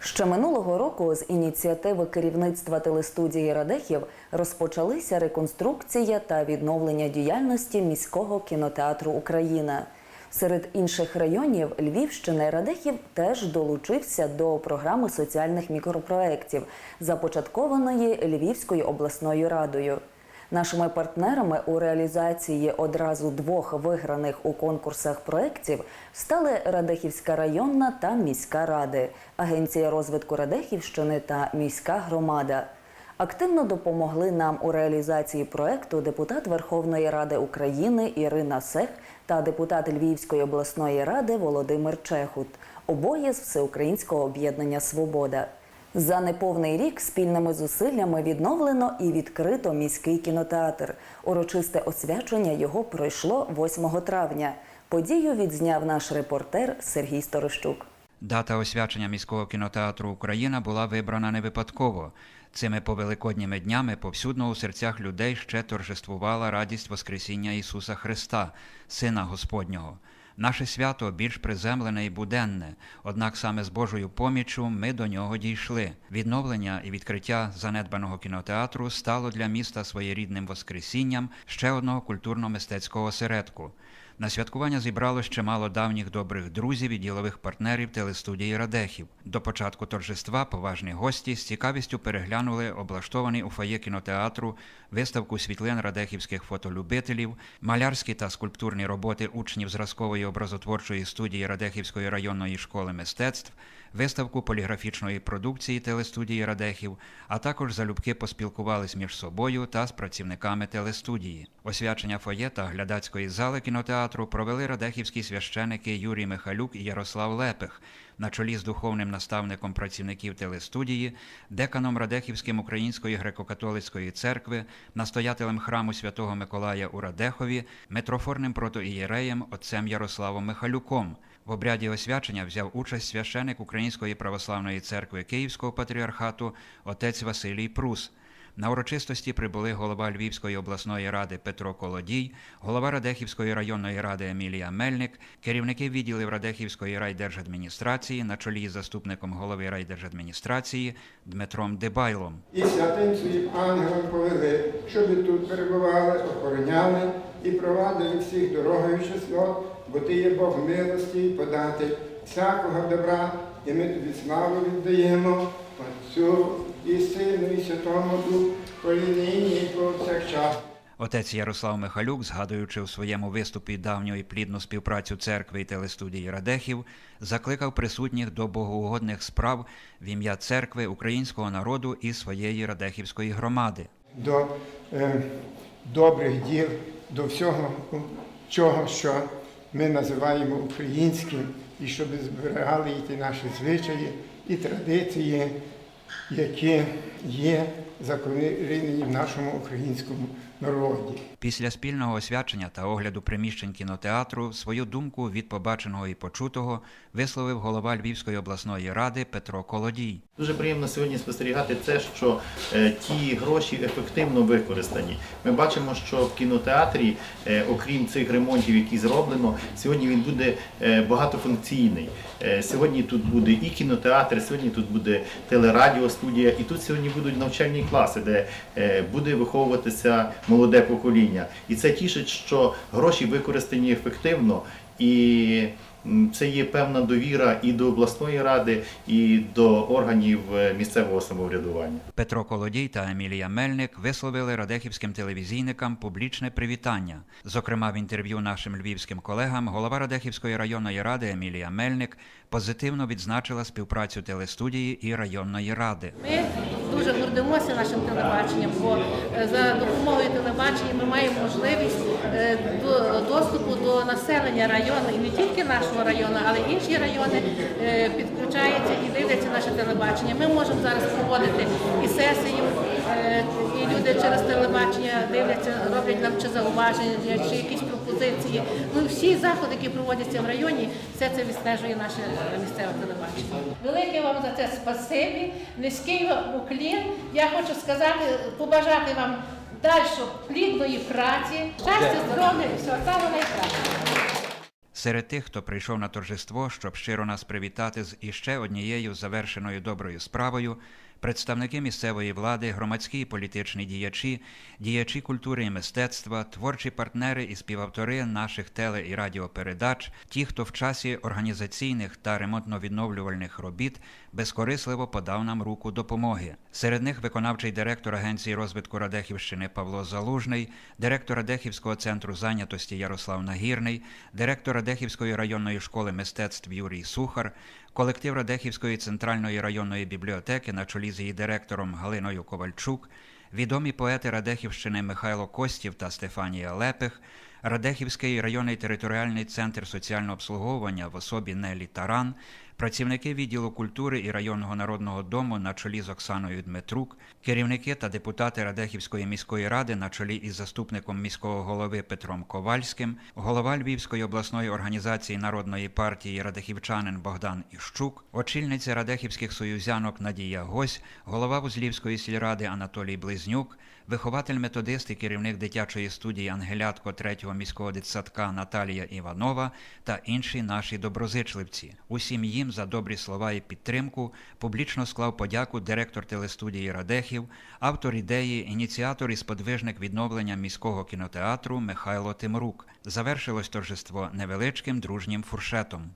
Ще минулого року з ініціативи керівництва телестудії Радехів розпочалися реконструкція та відновлення діяльності міського кінотеатру Україна. Серед інших районів Львівщини Радехів теж долучився до програми соціальних мікропроєктів, започаткованої Львівською обласною радою. Нашими партнерами у реалізації одразу двох виграних у конкурсах проєктів стали Радехівська районна та міська ради, Агенція розвитку Радехівщини та міська громада. Активно допомогли нам у реалізації проекту депутат Верховної Ради України Ірина Сех та депутат Львівської обласної ради Володимир Чехут, обоє з Всеукраїнського об'єднання Свобода. За неповний рік спільними зусиллями відновлено і відкрито міський кінотеатр. Урочисте освячення його пройшло 8 травня. Подію відзняв наш репортер Сергій Сторощук. Дата освячення міського кінотеатру Україна була вибрана не випадково. Цими повеликодніми днями повсюдно у серцях людей ще торжествувала радість Воскресіння Ісуса Христа, Сина Господнього. Наше свято більш приземлене і буденне, однак саме з Божою поміччю ми до нього дійшли. Відновлення і відкриття занедбаного кінотеатру стало для міста своєрідним воскресінням ще одного культурно-мистецького осередку. На святкування зібрало чимало давніх добрих друзів і ділових партнерів телестудії Радехів. До початку торжества поважні гості з цікавістю переглянули облаштований у фоє кінотеатру виставку світлин радехівських фотолюбителів, малярські та скульптурні роботи учнів зразкової образотворчої студії Радехівської районної школи мистецтв, виставку поліграфічної продукції телестудії Радехів, а також залюбки поспілкувались між собою та з працівниками телестудії. Освячення фоє та глядацької зали кінотеатру провели радехівські священики Юрій Михалюк і Ярослав Лепих на чолі з духовним наставником працівників телестудії, деканом Радехівським Української греко-католицької церкви, настоятелем храму святого Миколая у Радехові, митрофорним протоієреєм отцем Ярославом Михалюком. В обряді освячення взяв участь священик Української православної церкви Київського патріархату отець Василій Прус. На урочистості прибули голова Львівської обласної ради Петро Колодій, голова Радехівської районної ради Емілія Мельник, керівники відділів Радехівської райдержадміністрації на чолі з заступником голови райдержадміністрації Дмитром Дебайлом. І святим своїм ангелам повели, щоб тут перебували, охороняли і провадили всіх дорогою число, бо ти є Бог милості і подати всякого добра, і ми тобі славу віддаємо Отцю і Сину, і Святому Духу, нині і повсякчас. Отець Ярослав Михалюк, згадуючи у своєму виступі давню і плідну співпрацю церкви і телестудії Радехів, закликав присутніх до богоугодних справ в ім'я церкви, українського народу і своєї радехівської громади. до е, добрих діл, до всього, чого, що ми називаємо українським, і щоб зберігали і ті наші звичаї і традиції, які є закорінені в нашому українському народі. Після спільного освячення та огляду приміщень кінотеатру свою думку від побаченого і почутого висловив голова Львівської обласної ради Петро Колодій. Дуже приємно сьогодні спостерігати це, що е, ті гроші ефективно використані. Ми бачимо, що в кінотеатрі, е, окрім цих ремонтів, які зроблено, сьогодні він буде е, багатофункційний. Е, сьогодні тут буде і кінотеатр, сьогодні тут буде телерадіостудія, і тут сьогодні будуть навчальні класи, де е, буде виховуватися молоде покоління. І це тішить, що гроші використані ефективно і. Це є певна довіра і до обласної ради, і до органів е, місцевого самоврядування. Петро Колодій та Емілія Мельник висловили радехівським телевізійникам публічне привітання. Зокрема, в інтерв'ю нашим львівським колегам голова Радехівської районної ради Емілія Мельник позитивно відзначила співпрацю телестудії і районної ради. Ми дуже гордимося нашим телебаченням, бо е, за допомогою телебачення ми маємо можливість е, доступу до населення району і не тільки нашого району, але й інші райони е, підключаються і дивляться наше телебачення. Ми можемо зараз проводити і сесію, е, і люди через телебачення дивляться, роблять нам чи зауваження, чи якісь пропозиції. Ну всі заходи, які проводяться в районі, все це відстежує наше е, місцеве телебачення. Велике вам за це спасибі, низький вам уклін. Я хочу сказати, побажати вам далі плідної праці, щастя, здоров'я і всього самого найкращого. Серед тих, хто прийшов на торжество, щоб щиро нас привітати з іще однією завершеною доброю справою, представники місцевої влади, громадські і політичні діячі, діячі культури і мистецтва, творчі партнери і співавтори наших теле і радіопередач, ті, хто в часі організаційних та ремонтно-відновлювальних робіт безкорисливо подав нам руку допомоги. Серед них виконавчий директор Агенції розвитку Радехівщини Павло Залужний, директор Радехівського центру зайнятості Ярослав Нагірний, директор Радехівської районної школи мистецтв Юрій Сухар, колектив Радехівської центральної районної бібліотеки на чолі з її директором Галиною Ковальчук, відомі поети Радехівщини Михайло Костів та Стефанія Лепих, Радехівський районний територіальний центр соціального обслуговування в особі Нелі Таран, працівники відділу культури і районного народного дому на чолі з Оксаною Дмитрук, керівники та депутати Радехівської міської ради на чолі із заступником міського голови Петром Ковальським, голова Львівської обласної організації народної партії Радехівчанин Богдан Іщук, очільниця Радехівських союзянок Надія Гось, голова Вузлівської сільради Анатолій Близнюк, вихователь методист і керівник дитячої студії Ангелятко 3-го міського дитсадка Наталія Іванова та інші наші доброзичливці. Усім їм за добрі слова і підтримку публічно склав подяку директор телестудії Радехів, автор ідеї, ініціатор і сподвижник відновлення міського кінотеатру Михайло Тимрук. Завершилось торжество невеличким дружнім фуршетом.